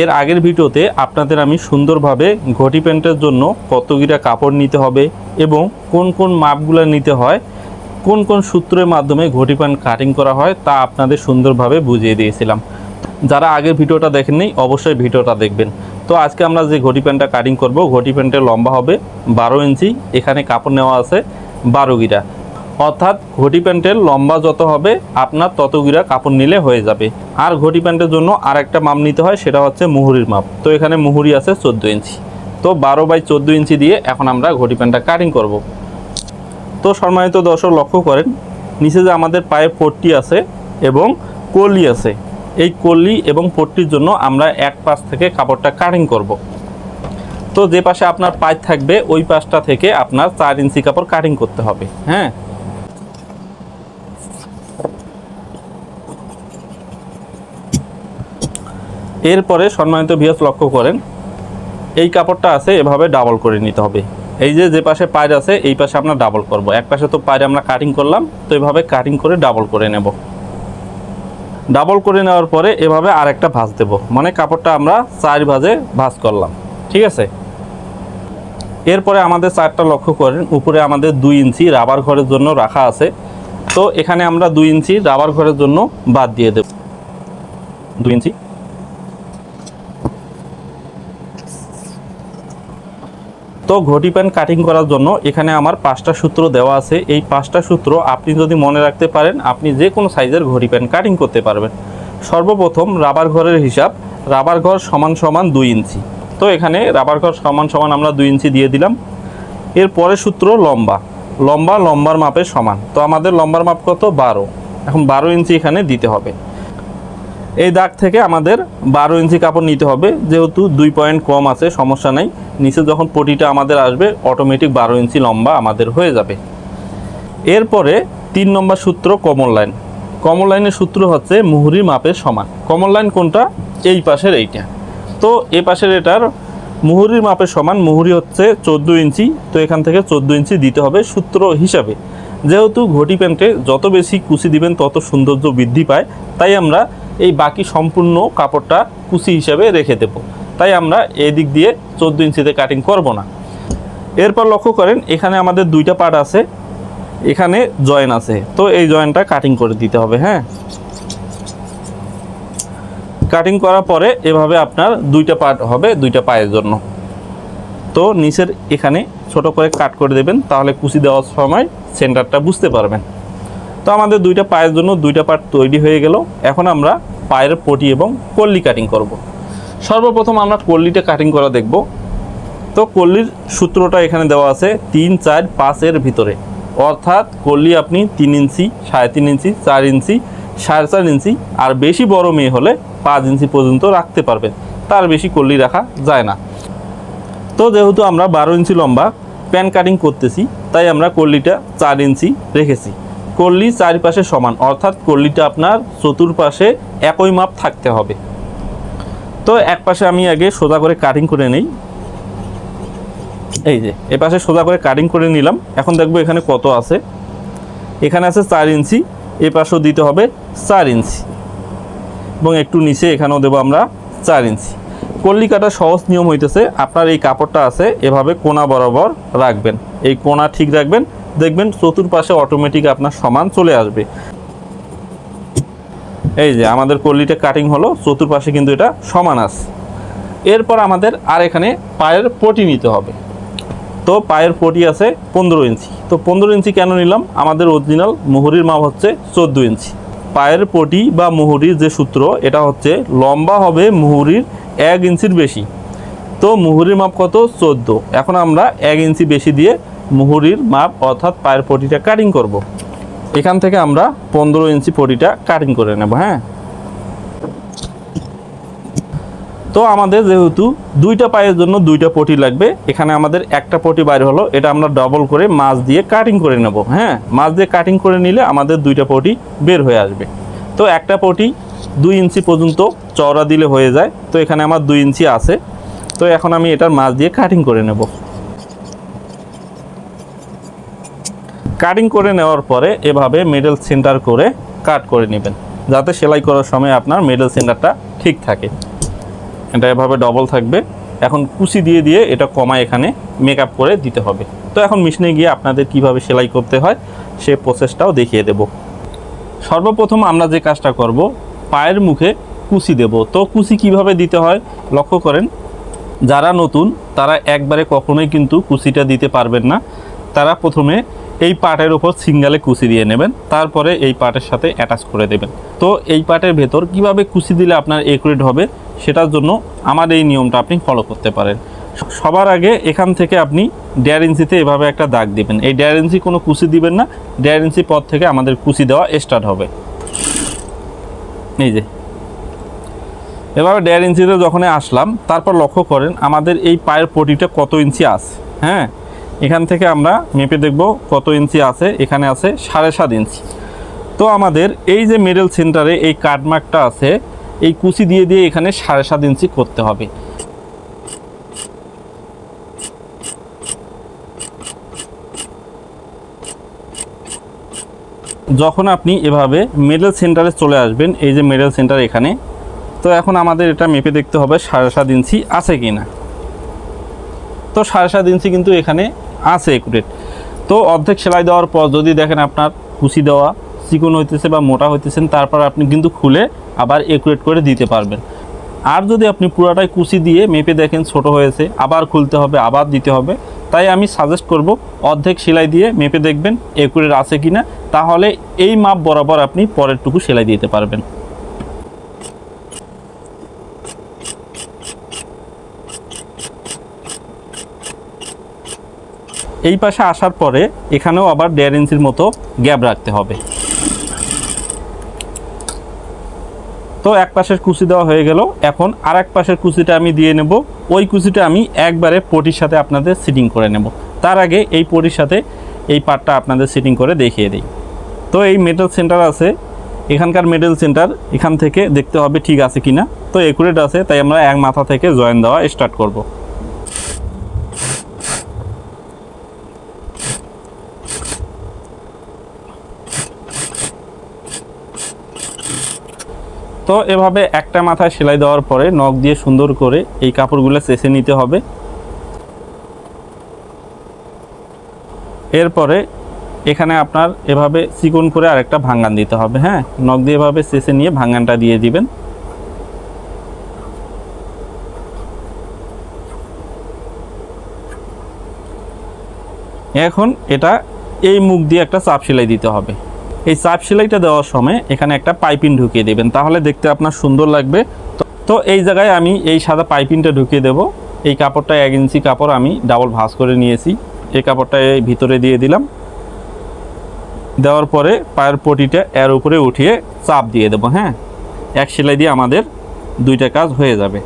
এর আগের ভিডিওতে আপনাদের আমি সুন্দরভাবে ঘটি প্যান্টের জন্য কতগিরা কাপড় নিতে হবে এবং কোন কোন মাপগুলো নিতে হয়, কোন কোন সূত্রের মাধ্যমে ঘটি প্যান্ট কাটিং করা হয় তা আপনাদের সুন্দরভাবে বুঝিয়ে দিয়েছিলাম। যারা আগের ভিডিওটা দেখেননি, অবশ্যই ভিডিওটা দেখবেন। তো আজকে আমরা যে ঘটি প্যান্টটা কাটিং করব, ঘটি প্যান্টের লম্বা হবে, বারো ইঞ্চি, এখানে কাপড় নেওয়া আছে বারো গিরা। অর্থাৎ ঘটি প্যান্টের লম্বা যত হবে, আপনার তত গিরা কাপড় নিলে হয়ে যাবে। আর ঘটি প্যান্টের জন্য আর একটা মাপ নিতে হয়, সেটা হচ্ছে মুহুরির মাপ। তো এখানে মুহুরি আছে চোদ্দ ইঞ্চি। তো বারো বাই চোদ্দ ইঞ্চি দিয়ে এখন আমরা ঘটি প্যান্টটা কাটিং করব। তো সম্মানিত দর্শক, লক্ষ্য করেন, নিচে যে আমাদের পায়ে পট্টি আছে এবং কলি আছে, এই কলি এবং পট্টির জন্য আমরা এক পাশ থেকে কাপড়টা কাটিং করব। তো যে পাশে আপনার পাইপ থাকবে, ওই পাশটা থেকে আপনার চার ইঞ্চি কাপড় কাটিং করতে হবে। হ্যাঁ? এরপরে সম্মানিত ভিয়াস লক্ষ্য করেন, এই কাপড়টা আছে, এভাবে ডাবল করে নিতে হবে। এই যে যে পাশে পায়ের আছে, এই পাশে আমরা ডাবল করব। এক পাশে তো পায়ের আমরা কাটিং করলাম, তো এভাবে কাটিং করে ডাবল করে নেব। ডাবল করে নেওয়ার পরে এভাবে আরেকটা ভাঁজ দেব। মানে কাপড়টা আমরা চার ভাঁজে ভাঁজ করলাম। ঠিক আছে? এরপরে আমাদের চারটা লক্ষ্য করেন, উপরে আমাদের দুই ইঞ্চি রাবার ঘরের জন্য রাখা আছে। তো এখানে আমরা দুই ইঞ্চি রাবার ঘরের জন্য বাদ দিয়ে দেব। দুই ইঞ্চি। তো ঘটি প্যান্ট কাটিং করার জন্য এখানে আমার পাঁচটা সূত্র দেওয়া আছে। এই পাঁচটা সূত্র আপনি যদি মনে রাখতে পারেন, আপনি যে কোনো সাইজের ঘটি প্যান্ট কাটিং করতে পারবেন। সর্বপ্রথম রাবার ঘরের হিসাব। রাবার ঘর সমান সমান দুই ইঞ্চি। তো এখানে রাবার ঘর সমান সমান আমরা দুই ইঞ্চি দিয়ে দিলাম। এর পরের সূত্র লম্বা। লম্বা লম্বার মাপের সমান। তো আমাদের লম্বার মাপ কত? বারো। এখন বারো ইঞ্চি এখানে দিতে হবে। এই দাগ থেকে আমাদের বারো ইঞ্চি কাপড় নিতে হবে। যেহেতু দুই পয়েন্ট কম আছে, সমস্যা নাই। নিচে যখন পটিটা আমাদের আসবে অটোমেটিক বারো ইঞ্চি লম্বা আমাদের হয়ে যাবে। এরপরে তিন নম্বর সূত্র কমন লাইন কমন লাইনের সূত্র হচ্ছে মুহুরির মাপের সমান। কমন লাইন কোনটা? এই পাশের এইটা। তো এ পাশের এটার মুহুরির মাপের সমান, মুহুরি হচ্ছে চোদ্দ ইঞ্চি। তো এখান থেকে চোদ্দ ইঞ্চি দিতে হবে সূত্র হিসাবে। যেহেতু ঘটি প্যান্টে যত বেশি কুচি দিবেন, তত সৌন্দর্য বৃদ্ধি পায়। তাই আমরা এই বাকি সম্পূর্ণ কাপড়টা কুচি হিসাবে রেখে দেব। তাই আমরা এই দিক দিয়ে চোদ্দ ইঞ্চিতে কাটিং করব না। এরপর লক্ষ্য করেন, এখানে আমাদের দুইটা পার্ট আছে, এখানে জয়েন আছে। তো এই জয়েনটা কাটিং করে দিতে হবে হ্যাঁ? কাটিং করার পরে এভাবে আপনার দুইটা পার্ট হবে দুইটা পায়ের জন্য। তো নিচের এখানে ছোট করে কাট করে দেবেন, তাহলে কুচি দেওয়ার সময় সেন্টারটা বুঝতে পারবেন। তো আমাদের দুইটা পায়ের জন্য দুইটা পার্ট তৈরি হয়ে গেল। এখন আমরা পায়ের পটি এবং কল্লি কাটিং করব। সর্বপ্রথম আমরা কল্লিটা কাটিং করা দেখব। তো কল্লির সূত্রটা এখানে দেওয়া আছে তিন, চার পাঁচের ভিতরে। অর্থাৎ কল্লি আপনি তিন ইঞ্চি, সাড়ে তিন ইঞ্চি, চার ইঞ্চি, সাড়ে চার ইঞ্চি আর বেশি বড় মেয়ে হলে পাঁচ ইঞ্চি পর্যন্ত রাখতে পারবেন। তার বেশি কল্লি রাখা যায় না। তো যেহেতু আমরা বারো ইঞ্চি লম্বা প্যান কাটিং করতেছি, তাই আমরা কল্লিটা চার ইঞ্চি রেখেছি। কল্লি চারিপাশে সমান, অর্থাৎ কল্লিটা আপনার চতুর্পাশে একই মাপ থাকতে হবে। তো এক পাশে আমি আগে সোজা করে কাটিং করে নেই। এই যে, এ পাশে সোজা করে কাটিং করে নিলাম। এখন দেখব এখানে কত আছে। এখানে আছে চার ইঞ্চি, এ পাশেও দিতে হবে চার ইঞ্চি। এবং একটু নিচে এখানেও দেবো আমরা চার ইঞ্চি। কল্লি কাটার সহজ নিয়ম হইতেছে, আপনার এই কাপড়টা আছে, এভাবে কোনা বরাবর রাখবেন। এই কোনা ঠিক রাখবেন দেখবেন চতুর্পাশে অটোমেটিক আপনার সমান চলে আসবে। এই যে আমাদের কল্লিটা কাটিং হলো, চতুর্পাশে কিন্তু এটা সমান আছে। এরপর আমাদের আর এখানে পায়ের পটি নিতে হবে। তো পায়ের পটি আছে পনেরো ইঞ্চি। তো পনেরো ইঞ্চি কেন নিলাম? আমাদের অরিজিনাল মুহুরির মাপ হচ্ছে চোদ্দ ইঞ্চি। পায়ের পটি বা মুহুরির যে সূত্র, এটা হচ্ছে লম্বা হবে মুহুরির এক ইঞ্চির বেশি। তো মুহুরির মাপ কত? চোদ্দ। এখন আমরা এক ইঞ্চি বেশি দিয়ে মুহুরির মাপ অর্থাৎ পায়ের পটিটা কাটিং করব। এখান থেকে আমরা পনেরো ইঞ্চি পটিটা কাটিং করে নেব হ্যাঁ? তো আমাদের যেহেতু দুইটা পায়ের জন্য দুইটা পটি লাগবে, এখানে আমাদের একটা পটি বাইর হলো, এটা আমরা ডবল করে মাছ দিয়ে কাটিং করে নেব হ্যাঁ? মাছ দিয়ে কাটিং করে নিলে আমাদের দুইটা পটি বের হয়ে আসবে। তো একটা পটি দুই ইঞ্চি পর্যন্ত চওড়া দিলে হয়ে যায়, তো এখানে আমার দুই ইঞ্চি আছে। তো এখন আমি এটার মাছ দিয়ে কাটিং করে নেব। কাটিং করে নেওয়ার পরে এভাবে মিডল সেন্টার করে কাট করে নেবেন, যাতে সেলাই করার সময় আপনার মিডল সেন্টারটা ঠিক থাকে। এটা এভাবে ডবল থাকবে। এখন কুচি দিয়ে দিয়ে এটা কমায় এখানে মেকআপ করে দিতে হবে। তো এখন মেশিনে গিয়ে আপনাদের কীভাবে সেলাই করতে হয়, সে প্রসেসটাও দেখিয়ে দেব। সর্বপ্রথম আমরা যে কাজটা করব, পায়ের মুখে কুচি দেব। তো কুচি কীভাবে দিতে হয়, লক্ষ্য করেন যারা নতুন, তারা একবারে কখনোই কিন্তু কুচিটা দিতে পারবেন না। তারা প্রথমে এই পাটের ওপর সিঙ্গালে কুচি দিয়ে নেবেন, তারপরে এই পাটের সাথে অ্যাটাচ করে দেবেন। তো এই পাটের ভেতর কীভাবে কুচি দিলে আপনার একুরেট হবে, সেটার জন্য আমার এই নিয়মটা আপনি ফলো করতে পারেন। সবার আগে এখান থেকে আপনি দেড় ইঞ্চিতে এভাবে একটা দাগ দিবেন। এই দেড় ইঞ্চি কোনো কুচি দিবেন না, দেড় ইঞ্চি পর থেকে আমাদের কুচি দেওয়া স্টার্ট হবে। এই যে এভাবে দেড় ইঞ্চিতে যখন আসলাম, তারপর লক্ষ্য করেন আমাদের এই পায়ের পটিটা কত ইঞ্চি আছে হ্যাঁ? এখান থেকে আমরা মেপে দেখব কত ইঞ্চি আছে, এখানে আছে সাড়ে সাত ইঞ্চি। তো আমাদের এই যে মিডল সেন্টারে এই কাটমার্কটা আছে, এই কুচি দিয়ে দিয়ে এখানে সাড়ে সাত ইঞ্চি করতে হবে। যখন আপনি এভাবে মিডল সেন্টারে চলে আসবেন, এই যে মিডল সেন্টার এখানে তো এখন আমাদের এটা মেপে দেখতে হবে সাড়ে সাত ইঞ্চি আছে কি না তো সাড়ে সাত ইঞ্চি কিন্তু এখানে আছে একুরেট তো অর্ধেক সেলাই দেওয়ার পর যদি দেখেন আপনার কুচি দেওয়া, চিকন হইতেছে বা মোটা হইতেছেন, তারপর আপনি কিন্তু খুলে আবার একুরেট করে দিতে পারবেন। আর যদি আপনি পুরাটাই কুচি দিয়ে মেপে দেখেন ছোট হয়েছে, আবার খুলতে হবে, আবার দিতে হবে, তাই আমি সাজেস্ট করব অর্ধেক সেলাই দিয়ে মেপে দেখবেন একুরেট আছে কি না তাহলে এই মাপ বরাবর আপনি পরেরটুকু সেলাই দিতে পারবেন। এই পাশে আসার পরে এখানেও আবার দেড় ইঞ্চির মতো গ্যাপ রাখতে হবে। তো এক পাশের কুচি দেওয়া হয়ে গেল। এখন আর এক পাশের কুচিটা আমি দিয়ে নেব। ওই কুচিটা আমি একবারে পটির সাথে আপনাদের সিটিং করে নেব। তার আগে এই পটির সাথে এই পার্টটা আপনাদের সিটিং করে দেখিয়ে দিই। তো এই মেটাল সেন্টার আছে। এখানকার মেটাল সেন্টার এখান থেকে দেখতে হবে ঠিক আছে কিনা। তো একুরেট আছে, তাই আমরা এক মাথা থেকে জয়েন দেওয়া স্টার্ট করব। তো এভাবে একটা মাথায় সেলাই দেওয়ার পরে নখ দিয়ে সুন্দর করে এই কাপড়গুলো চেষে নিতে হবে। এরপরে এখানে আপনার এভাবে চিকন করে আরেকটা ভাঙ্গান দিতে হবে হ্যাঁ? নখ দিয়ে এভাবে চেষে নিয়ে ভাঙ্গানটা দিয়ে দিবেন। এখন এটা এই মুখ দিয়ে একটা চাপ সেলাই দিতে হবে। এই চাপ সেলাইটা দেওয়ার সময় এখানে একটা পাইপিং ঢুকিয়ে দেবেন, তাহলে দেখতে আপনার সুন্দর লাগবে। তো- এই জায়গায় আমি এই সাদা পাইপিংটা ঢুকিয়ে দেব। এই কাপড়টা এক ইঞ্চি কাপড় আমি ডাবল ভাঁজ করে নিয়েছি। এই কাপড়টা ভিতরে দিয়ে দিলাম। দেওয়ার পরে পায়ের পটিটা এর উপরে উঠিয়ে চাপ দিয়ে দেবো হ্যাঁ? এক সেলাই দিয়ে আমাদের দুইটা কাজ হয়ে যাবে।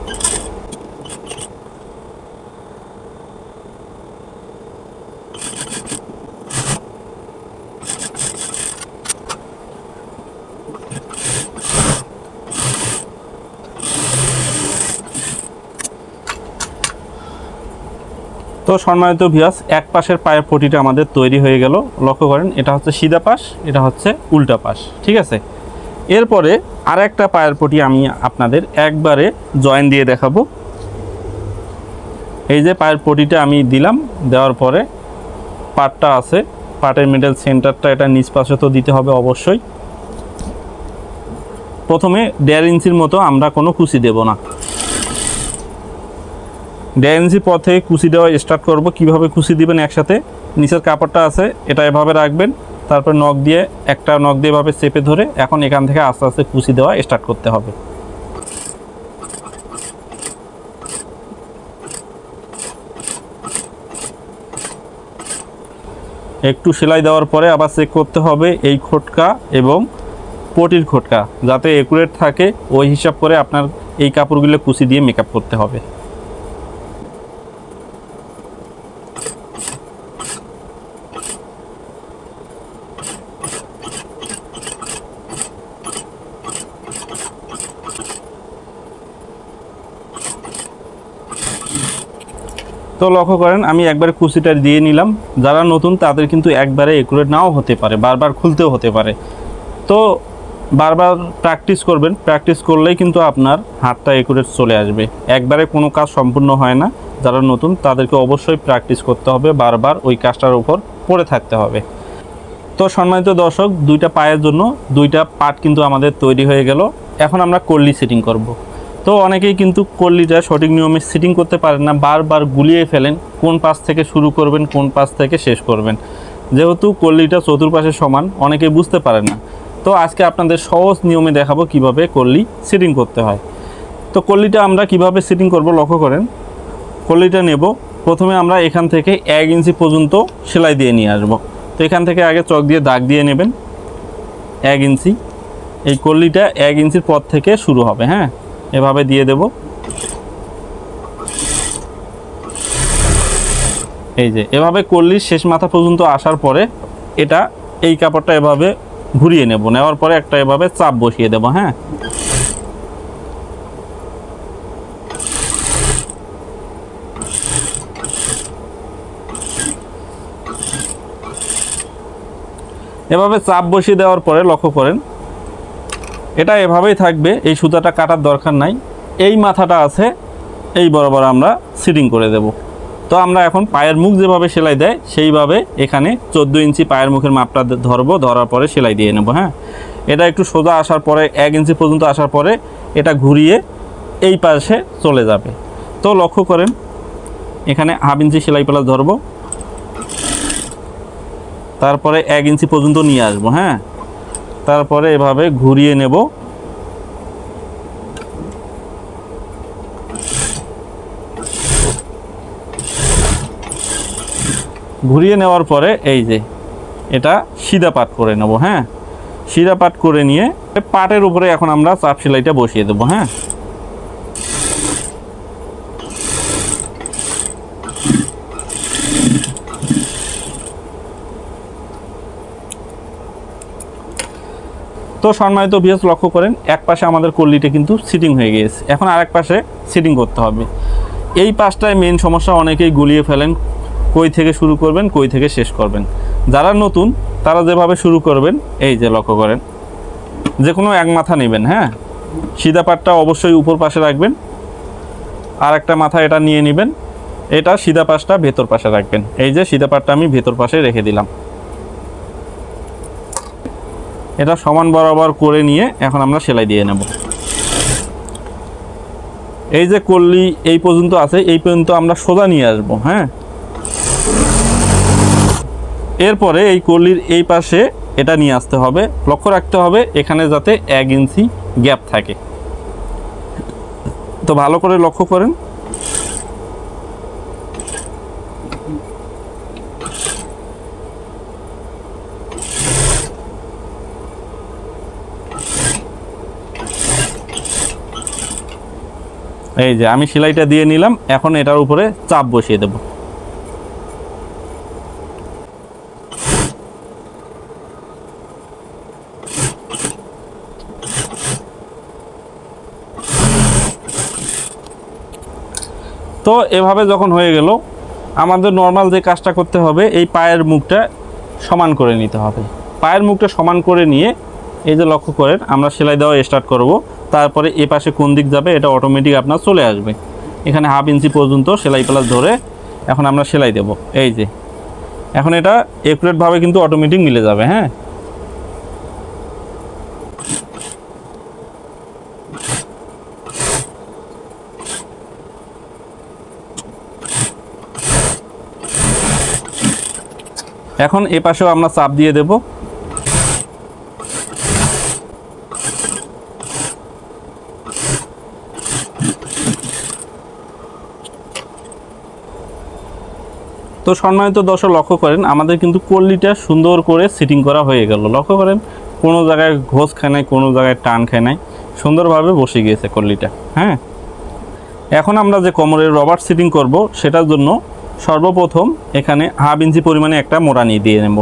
সম্মানিত ভিয়াস এক পাশের পায়ের পটিটা আমাদের তৈরি হয়ে গেল। লক্ষ্য করেন, এটা হচ্ছে সিধা পাশ, এটা হচ্ছে উল্টা পাশ, ঠিক আছে? এরপরে আর একটা পায়ের পটি আমি আপনাদের একবারে জয়েন দিয়ে দেখাবো। এই যে পায়ের পটিটা আমি দিলাম, দেওয়ার পরে পাটটা আছে, পাটের মিডল সেন্টারটা এটা নিচ পাশে তো দিতে হবে অবশ্যই। প্রথমে দেড় ইঞ্চির মতো আমরা কোনো কুচি দেব না। দেড় থেকে কুচি দেওয়া স্টার্ট করব। কীভাবে কুচি দিবেন একসাথে? নিচের কাপড়টা আছে, এটা এভাবে রাখবেন। তারপর নখ দিয়ে, একটা নখ দিয়ে এভাবে চেপে ধরে এখন এখান থেকে আস্তে আস্তে কুচি দেওয়া স্টার্ট করতে হবে। একটু সেলাই দেওয়ার পরে আবার চেক করতে হবে এই খোটকা এবং পটির খোটকা, যাতে একুরেট থাকে। ওই হিসাব করে আপনার এই কাপড়গুলো কুচি দিয়ে মেকআপ করতে হবে। তো লক্ষ্য করেন, আমি একবারে কুচিটা দিয়ে নিলাম। যারা নতুন, তাদের কিন্তু একবারে একুরেট নাও হতে পারে, বারবার খুলতেও হতে পারে। তো বারবার প্র্যাকটিস করবেন। প্র্যাকটিস করলেই কিন্তু আপনার হাতটা একুরেট চলে আসবে। একবারে কোনো কাজ সম্পূর্ণ হয় না। যারা নতুন, তাদেরকে অবশ্যই প্র্যাকটিস করতে হবে। বারবার ওই কাজটার উপর পড়ে থাকতে হবে। তো সম্মানিত দর্শক, দুইটা পায়ের জন্য দুইটা পার্ট কিন্তু আমাদের তৈরি হয়ে গেল। এখন আমরা কল্লি সেটিং করব। তো অনেকেই কিন্তু কল্লিটা সঠিক নিয়মে সিটিং করতে পারেন না, বারবার গুলিয়ে ফেলেন, কোন পাশ থেকে শুরু করবেন, কোন পাশ থেকে শেষ করবেন। যেহেতু কল্লিটা চতুর্পাশে সমান অনেকে বুঝতে পারেন না। তো আজকে আপনাদের সহজ নিয়মে দেখাবো কীভাবে কল্লি সিটিং করতে হয়। তো কল্লিটা আমরা কীভাবে সিটিং করব লক্ষ্য করেন। কল্লিটা নেব, প্রথমে আমরা এখান থেকে এক ইঞ্চি পর্যন্ত সেলাই দিয়ে নিয়ে আসব। তো এখান থেকে আগে চক দিয়ে দাগ দিয়ে নেবেন, এক ইঞ্চি। এই কল্লিটা এক ইঞ্চির পর থেকে শুরু হবে হ্যাঁ? এভাবে দিয়ে দেব। এই যে, এভাবে করলি শেষ মাথা পর্যন্ত আসার পরে এটা, এই কাপড়টা এভাবে ঘুরিয়ে নেব। নেওয়ার পরে একটা এভাবে চাপ বসিয়ে দেব হ্যাঁ? এভাবে চাপ বসিয়ে দেওয়ার পরে লক্ষ্য করেন এটা এভাবেই থাকবে, এই সুতাটা কাটার দরকার নাই। এই মাথাটা আছে, এই বরাবর আমরা সিটিং করে দেব। তো আমরা এখন পায়ের মুখ যেভাবে সেলাই দেয়, সেইভাবে এখানে চোদ্দ ইঞ্চি পায়ের মুখের মাপটা ধরবো, ধরার পরে সেলাই দিয়ে নেব হ্যাঁ? এটা একটু সোজা আসার পরে, এক ইঞ্চি পর্যন্ত আসার পরে এটা ঘুরিয়ে এই পাশে চলে যাবে। তো লক্ষ্য করেন, এখানে হাফ ইঞ্চি সেলাই প্লাস ধরবো। তারপরে এক ইঞ্চি পর্যন্ত নিয়ে আসব হ্যাঁ? তারপরে এভাবে ঘুরিয়ে নেব। ঘুরিয়ে নেওয়ার পরে এই যে, এটা সিধা পাট করে নেব হ্যাঁ? সিধা পাট করে নিয়ে পাটের উপরে এখন আমরা চাপ সেলাইটা বসিয়ে দেবো হ্যাঁ? তো সম্মানিত ভিএস লক্ষ্য করেন, এক পাশে আমাদের কল্লিটা কিন্তু সিটিং হয়ে গিয়েছে। এখন আরেক পাশে সিটিং করতে হবে। এই পাশটায় মেন সমস্যা, অনেকেই গুলিয়ে ফেলেন, কই থেকে শুরু করবেন, কই থেকে শেষ করবেন। যারা নতুন, তারা যেভাবে শুরু করবেন, এই যে লক্ষ্য করেন যে কোনো এক মাথা নেবেন হ্যাঁ? সিধা পাটটা অবশ্যই উপর পাশে রাখবেন। আর একটা মাথা এটা নিয়ে নেবেন, এটা সিধা পাশটা ভেতর পাশে রাখবেন। এই যে সিধা পাটটা আমি ভেতর পাশে রেখে দিলাম। এটা সমান বরাবর করে নিয়ে এখন আমরা সেলাই দিয়ে নেব। এই যে কল্লি এই পর্যন্ত আছে, এই পর্যন্ত আমরা সোজা নিয়ে আসব হ্যাঁ? এরপরে এই কল্লির এই পাশে এটা নিয়ে আসতে হবে, লক্ষ্য রাখতে হবে এখানে যাতে এক ইঞ্চি গ্যাপ থাকে। তো ভালো করে লক্ষ্য করেন। এই যে আমি সেলাইটা দিয়ে নিলাম, এখন এটার উপরে চাপ বসিয়ে দেব। তো এভাবে যখন হয়ে গেল, আমাদের নর্মাল যে কাজটা করতে হবে, এই পায়ের মুখটা সমান করে নিতে হবে। পায়ের মুখটা সমান করে নিয়ে এই যে লক্ষ্য করেন, আমরা সেলাই দেওয়া স্টার্ট করব। তারপরে এ পাশে কোন দিক যাবে, এটা অটোমেটিক আপনার চলে আসবে। এখানে হাফ ইঞ্চি পর্যন্ত সেলাই প্লাস ধরে এখন আমরা সেলাই দেব। এই যে, এখন এটা একুরেটভাবে কিন্তু অটোমেটিক মিলে যাবে হ্যাঁ? এখন এ পাশেও আমরা চাপ দিয়ে দেব। তো সম্মানিত দর্শক, লক্ষ্য করেন, আমাদের কিন্তু কল্লিটা সুন্দর করে সিটিং করা হয়ে গেল। লক্ষ্য করেন, কোনো জায়গায় ঘোষ খায় নাই, কোনো জায়গায় টান খায় নাই, সুন্দরভাবে বসে গিয়েছে কল্লিটা হ্যাঁ? এখন আমরা যে কোমরের রবার সিটিং করব, সেটার জন্য সর্বপ্রথম এখানে হাফ ইঞ্চি পরিমাণে একটা মোড়ানি দিয়ে নেব।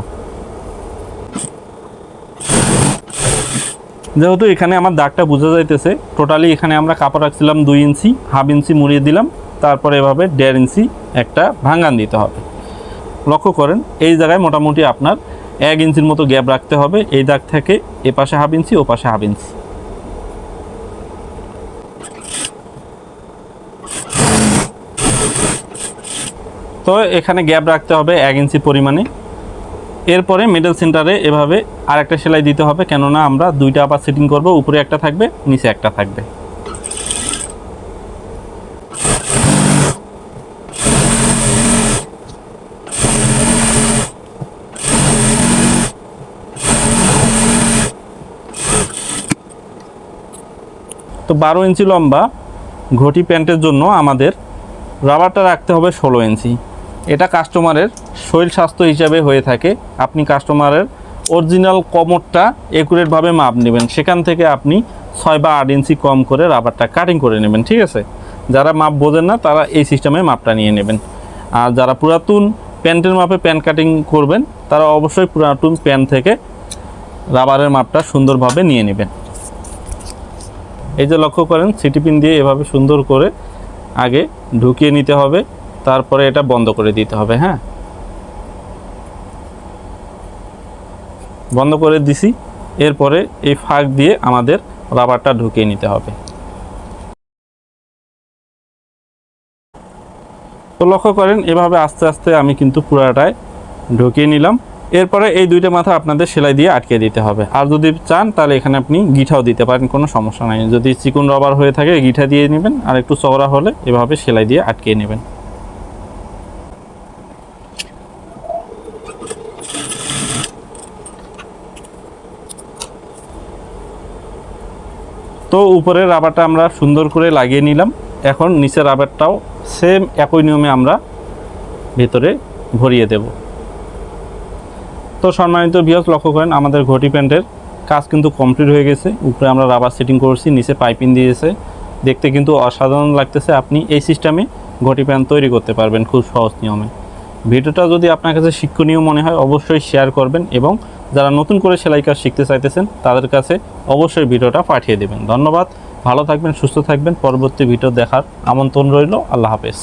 যেহেতু এখানে আমার দাগটা বোঝা যাইতেছে টোটালি এখানে আমরা কাপড় রাখছিলাম দুই ইঞ্চি, হাফ ইঞ্চি মুড়িয়ে দিলাম, তারপরে এভাবে দেড় ইঞ্চি একটা ভাঙান দিতে হবে। লক্ষ্য করেন, এই জায়গায় মোটামুটি আপনার এক ইঞ্চির মতো গ্যাপ রাখতে হবে। এই দাগ থেকে এ পাশে হাফ ইঞ্চি, ও পাশে হাফ ইঞ্চি। তো এখানে গ্যাপ রাখতে হবে এক ইঞ্চি পরিমাণে। এরপরে মিডল সেন্টারে এভাবে আরেকটা সেলাই দিতে হবে, কেননা আমরা দুইটা আবার সেটিং করব, উপরে একটা থাকবে, নিচে একটা থাকবে। তো বারো ইঞ্চি লম্বা ঘটি প্যান্টের জন্য আমাদের রাবারটা রাখতে হবে ষোলো ইঞ্চি। এটা কাস্টমারের শরীর স্বাস্থ্য হিসাবে হয়ে থাকে। আপনি কাস্টমারের অরিজিনাল কমরটা একুরেটভাবে মাপ নেবেন। সেখান থেকে আপনি ছয় বা আট ইঞ্চি কম করে রাবারটা কাটিং করে নেবেন, ঠিক আছে? যারা মাপ বোঝেন না, তারা এই সিস্টেমে মাপটা নিয়ে নেবেন। আর যারা পুরাতন প্যান্টের মাপে প্যান্ট কাটিং করবেন, তারা অবশ্যই পুরাতন প্যান্ট থেকে রাবারের মাপটা সুন্দরভাবে নিয়ে নেবেন। এই যে লক্ষ্য করেন সিটি পিন দিয়ে এভাবে সুন্দর করে আগে ঢুকিয়ে নিতে হবে, তারপরে এটা বন্ধ করে দিতে হবে হ্যাঁ? বন্ধ করে দিছি, এরপরে এই ফাঁক দিয়ে আমাদের রাবারটা ঢুকিয়ে নিতে হবে। তো লক্ষ্য করেন, এভাবে আস্তে আস্তে আমি কিন্তু পুরাটায় ঢুকিয়ে নিলাম। এরপরে এই দুইটা মাথা আপনাদের সেলাই দিয়ে আটকে দিতে হবে। আর যদি চান, তাহলে এখানে আপনি গিঠাও দিতে পারেন, কোনো সমস্যা নাই। যদি চিকন রবার হয়ে থাকে গিঠা দিয়ে নেবেন, আর একটু চওড়া হলে এভাবে সেলাই দিয়ে আটকে নেবেন। তো উপরের রাবারটা আমরা সুন্দর করে লাগিয়ে নিলাম। এখন নিচের রাবারটাও সেম একই নিয়মে আমরা ভেতরে ভরিয়ে দেব। তো সম্মানিত বিয়স লক্ষ্য করেন, আমাদের ঘটি প্যান্টের কাজ কিন্তু কমপ্লিট হয়ে গেছে। উপরে আমরা রাবার সেটিং করছি, নিচে পাইপিং দিয়েছে। দেখতে কিন্তু অসাধারণ লাগতেছে, আপনি এই সিস্টেমে ঘটি প্যান্ট তৈরি করতে পারবেন খুব সহজ নিয়মে। ভিডিওটা যদি আপনার কাছে শিক্ষণীয় মনে হয়, অবশ্যই শেয়ার করবেন এবং যারা নতুন করে সেলাই কাজ শিখতে চাইতেছেন, তাদের কাছে অবশ্যই ভিডিওটা পাঠিয়ে দেবেন। ধন্যবাদ, ভালো থাকবেন, সুস্থ থাকবেন। পরবর্তী ভিডিও দেখার আমন্ত্রণ রইল। আল্লাহ হাফেজ।